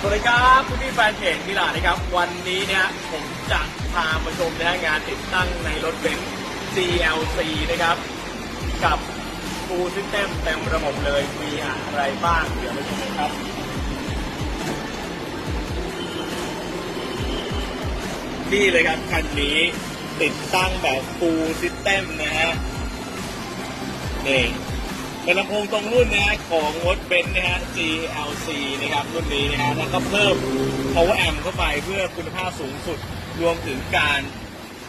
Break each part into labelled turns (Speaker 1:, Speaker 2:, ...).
Speaker 1: สวัสดีครับคุณพี่แฟนเพจมิลานะครับ วันนี้เนี่ยผมจะพามาชมนะงานติดตั้งในรถเบนซ์ GLC นะครับ กับ Full System เต็มระบบเลยมีอะไรบ้างเดี๋ยวมาชมกันครับนี่เลยครับคันนี้ติดตั้งแบบ Full System นะฮะนี่ เป็นลำโพงตรงรุ่นนะฮะของรถเบนซ์นะฮะ GLC นะครับรุ่นนี้นะฮะแล้วก็เพิ่ม power amp เข้าไปเพื่อคุณภาพสูงสุดรวมถึงการ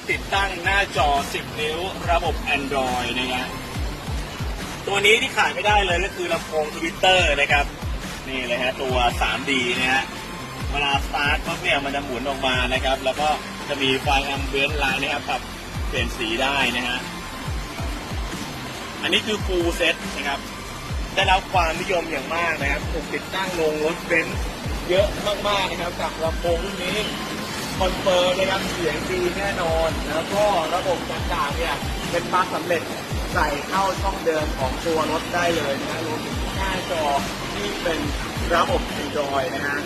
Speaker 1: ติดตั้งหน้าจอ 10 นิ้วระบบ Android นะฮะตัวนี้ที่ขายไม่ได้เลยก็คือลำโพงทวิตเตอร์นะครับ นี่เลยฮะตัว 3D นะฮะเวลาสตาร์ทปุ๊บเนี่ยมันจะหมุนออกมานะครับ แล้วก็จะมีไฟแอมเบียนไลน์นะครับปรับเปลี่ยนสีได้นะฮะ อันนี้คือ full set นะครับ ได้รับความนิยมอย่างมากนะครับถูกติดตั้งลงรถเบนซ์เยอะมากๆนะครับกับลำโพงรุ่นนี้คอนเฟิร์มนะครับเสียงดีแน่นอน แล้วก็ระบบต่างๆเนี่ยเป็นปลั๊กสำเร็จใส่เข้าช่องเดิมของตัวรถได้เลยนะฮะรวมถึงหน้าจอที่เป็นระบบ Android นะฮะ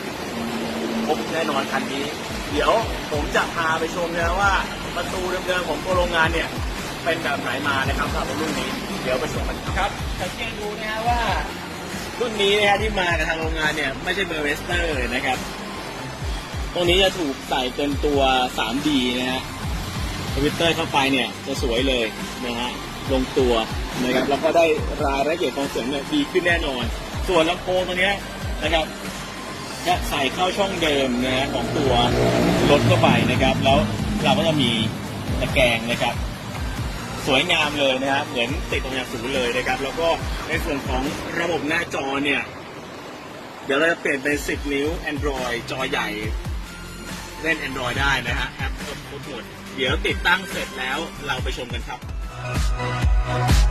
Speaker 1: ครบแน่นอนคันนี้ เดี๋ยวผมจะพาไปชมนะว่าประตูเดิมๆของตัวโรงงานเนี่ย เป็นแบบไหนมานะครับสำหรับรุ่นนี้ เดี๋ยวไปชมกันครับสังเกตดูนะฮะว่า รุ่นนี้นะฮะที่มากับทางโรงงานเนี่ยไม่ใช่เบอร์เวสเตอร์นะครับ ตรงนี้จะถูกใส่เป็นตัว 3D นะฮะทวิตเตอร์เข้าไปเนี่ยจะสวยเลยนะฮะลงตัวนะครับแล้วก็ได้รายละเอียดของเสียงเนี่ยดีขึ้นแน่นอน ส่วนลำโพงตัวเนี้ยนะครับจะใส่เข้าช่องเดิมนะฮะของตัวรถเข้าไปนะครับ แล้วเราก็จะมีตะแกรงนะครับ สวยงามเลยนะครับเหมือนติดตรงยางสูงเลยนะครับ แล้วก็ในส่วนของระบบหน้าจอเนี่ย เดี๋ยวเราจะเปลี่ยนเป็น 10 นิ้ว Android จอใหญ่เล่น Android ได้นะฮะแอปครบหมด เดี๋ยวติดตั้งเสร็จแล้วเราไปชมกันครับครับ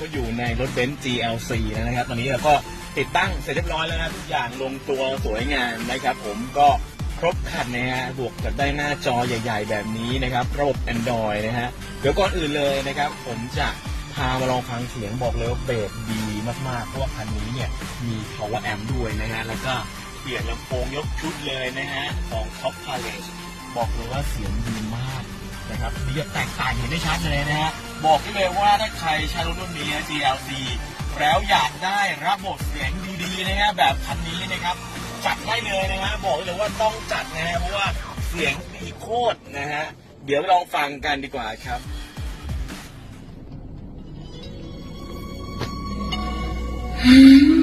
Speaker 1: ก็อยู่ในรถเบนซ์ GLC นะครับ ตอนนี้เราก็ติดตั้งเสร็จเรียบร้อยแล้วนะทุกอย่างลงตัวสวยงามนะครับผมก็ครบครันนะฮะบวกกับได้หน้าจอใหญ่ ๆ แบบนี้นะครับระบบ Android นะฮะเดี๋ยวก่อนอื่นเลยนะครับ ผมจะพามาลองฟังเสียงบอกเลยว่าเบสดีมากๆ เพราะว่าคันนี้เนี่ยมี power amp ด้วยนะฮะแล้วก็เปลี่ยนลำโพงยกชุดเลยนะฮะของ Top Palace บอกเลยว่าเสียงดีมาก นะครับดีแบบแตกต่างเห็นได้ชัดเลยนะฮะบอกได้เลยว่าถ้าใครใช้รถรุ่นนี้ GLC แล้วอยากได้ระบบเสียงดีๆนะฮะแบบคันนี้นะครับจัดได้เลยนะฮะบอกเลยว่าต้องจัดนะฮะเพราะว่าเสียงดีโคตรนะฮะเดี๋ยวลองฟังกันดีกว่าครับ
Speaker 2: 蝴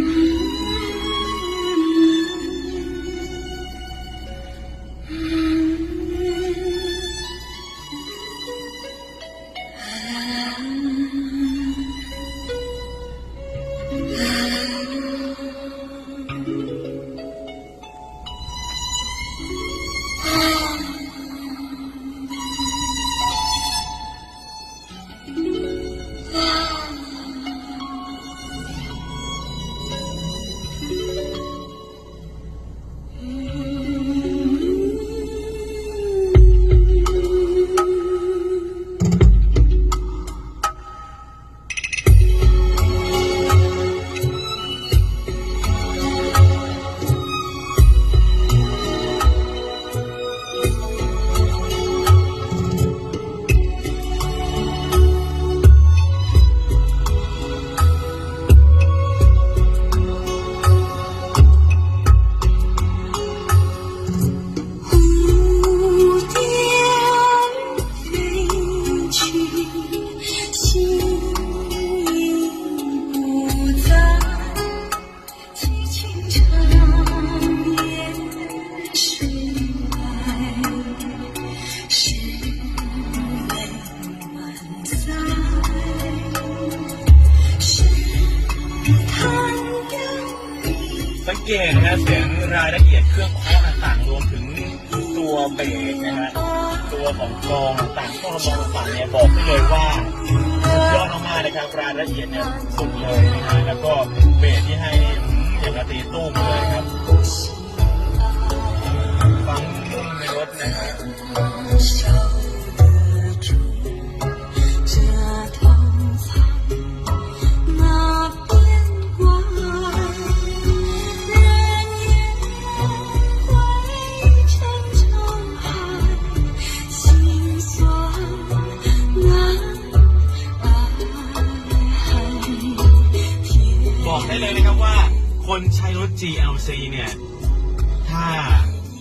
Speaker 1: เกตนะเสียงรายละเอียดเครื่องเคาะต่างๆรวมถึงตัวเบสนะฮะตัวของกรองต่างๆข้อมองต่างเนี่ยบอกได้เลยว่าสุดยอดมากๆนะครับรายละเอียดเนี่ยสุดเลยนะฮะแล้วก็เบสที่ให้อืมอย่างกระตีตุ้มเลย คนใช้รถ GLC เนี่ย ถ้า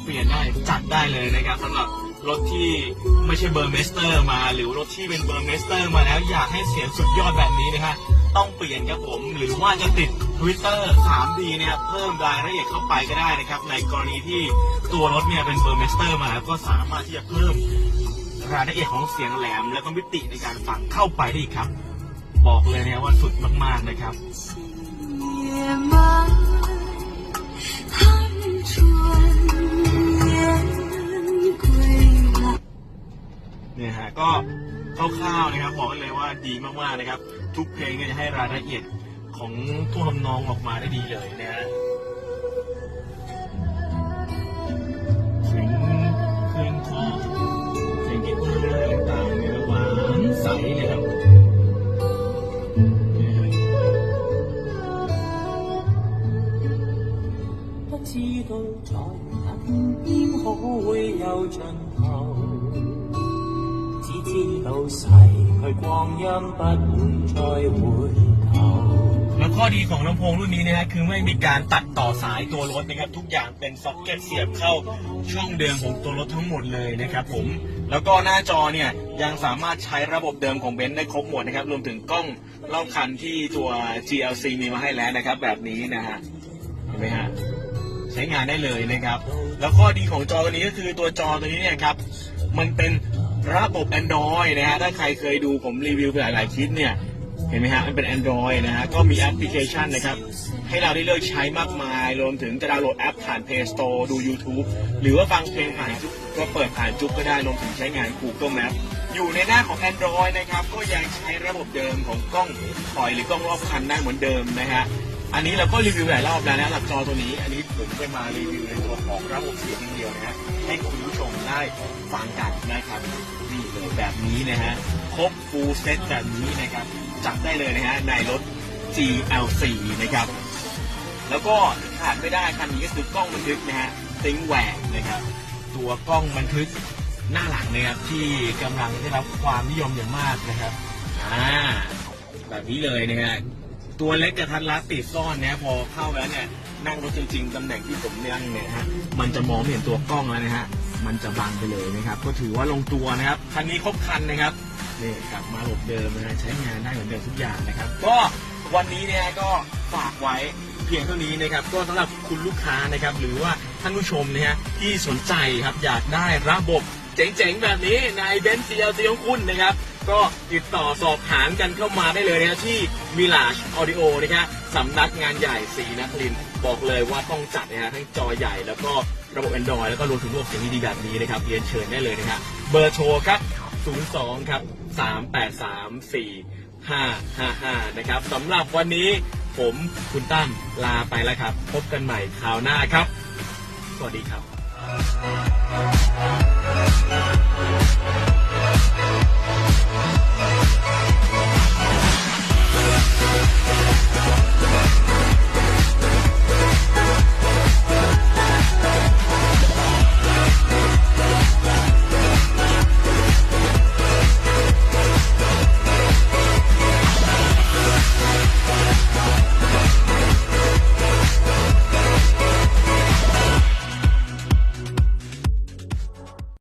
Speaker 1: เปลี่ยนได้จัดได้เลยนะครับสำหรับรถที่ไม่ใช่เบอร์เมสเตอร์มา หรือรถที่เป็นเบอร์เมสเตอร์มาแล้วอยากให้เสียงสุดยอดแบบนี้นะฮะต้องเปลี่ยนครับผม หรือว่าจะติด Twitter 3D เนี่ยเพิ่มรายละเอียดเข้าไปก็ได้นะครับ ในกรณีที่ตัวรถเนี่ยเป็นเบอร์เมสเตอร์มาแล้วก็สามารถที่จะเพิ่มรายละเอียดของเสียงแหลม แล้วก็มิติในการฟังเข้าไปได้อีกครับ บอกเลยนะว่าสุดมากๆนะครับ เนี่ยฮะก็คร่าวๆนะครับบอกได้เลยว่าดีมากๆนะครับ ทุกเพลงก็จะให้รายละเอียดของท่วงทำนองออกมาได้ดีเลยนะฮะ
Speaker 3: 会有尽头，只知道逝去光阴不会再回头。
Speaker 1: แล้วข้อดีของลำโพงรุ่นนี้นะฮะคือไม่มีการตัดต่อสายตัวรถนะครับ ทุกอย่างเป็นซ็อกเก็ตเสียบเข้าช่องเดิมของตัวรถทั้งหมดเลยนะครับผม แล้วก็หน้าจอเนี่ยยังสามารถใช้ระบบเดิมของเบนซ์ได้ครบหมดนะครับ รวมถึงกล้องรอบคันที่ตัว GLC มีมาให้แล้วนะครับ แบบนี้นะฮะเห็นไหมฮะ ใช้งานได้เลยนะครับ แล้วข้อดีของจอตัวนี้ก็คือตัวจอตัวนี้เนี่ยครับ มันเป็นระบบ Android นะฮะ ถ้าใครเคยดูผมรีวิวไปหลายๆคลิปเนี่ย เห็นไหมฮะ มันเป็น Android นะฮะ ก็มีแอปพลิเคชันนะครับ ให้เราได้เลือกใช้มากมาย รวมถึงจะดาวน์โหลดแอปผ่าน Play Store ดู YouTube หรือว่าฟังเพลงผ่านจุ๊บก็เปิดผ่านจุ๊บก็ได้ รวมถึงใช้งาน Google Map อยู่ในหน้าของ Android นะครับ ก็ยังใช้ระบบเดิมของกล้องถอยหรือกล้องรอบคันได้เหมือนเดิมนะฮะ อันนี้เราก็รีวิวหลายรอบแล้วนะหลับจอตัวนี้ อันนี้ผมจะมารีวิวในตัวของระบบเสียงอย่างเดียวนะฮะให้คุณผู้ชมได้ฟังกันนะครับนี่เลยแบบนี้นะฮะครบฟูลเซตแบบนี้นะครับจับได้เลยนะฮะในรถ GLC นะครับ แล้วก็ขาดไม่ได้คันนี้ก็คือกล้องบันทึกนะฮะซิงแหวกนะครับ ตัวกล้องบันทึกหน้าหลังนะครับที่กำลังได้รับความนิยมอย่างมากนะครับอ่าแบบนี้เลยนะฮะ ตัวเล็กกระทัดรัดติดซ่อนเนะพอเข้าแล้วเนี่ยนั่งรถจริงๆตำแหน่งที่ผมนั่งเนี่ยฮะมันจะมองไม่เห็นตัวกล้องแล้วนะฮะมันจะบังไปเลยนะครับ ก็ถือว่าลงตัวนะครับคันนี้ครบคันนะครับนี่กลับมาระบบเดิมนะใช้งานได้เหมือนเดิมทุกอย่างนะครับ ก็วันนี้เนี่ยก็ฝากไว้เพียงเท่านี้นะครับ ก็สำหรับคุณลูกค้านะครับ หรือว่าท่านผู้ชมนะฮะที่สนใจครับอยากได้ระบบเจ๋งๆแบบนี้ในเบนซ์ CLC ของคุณนะครับ ก็ติดต่อสอบถามกันเข้ามาได้เลยนะที่มิลาชออดิโอนะครับสำนักงานใหญ่สีนครินทร์บอกเลยว่าต้องจัดนะฮะทั้งจอใหญ่แล้วก็ระบบ Android แล้วก็รวมถึงระบบเสียงดีๆแบบนี้นะครับเรียนเชิญได้เลยนะครับเบอร์โทรครับ 02 ครับ 383 4555 นะครับสำหรับวันนี้ผมคุณตั้มลาไปแล้วครับ พบกันใหม่คราวหน้าครับ สวัสดีครับ We'll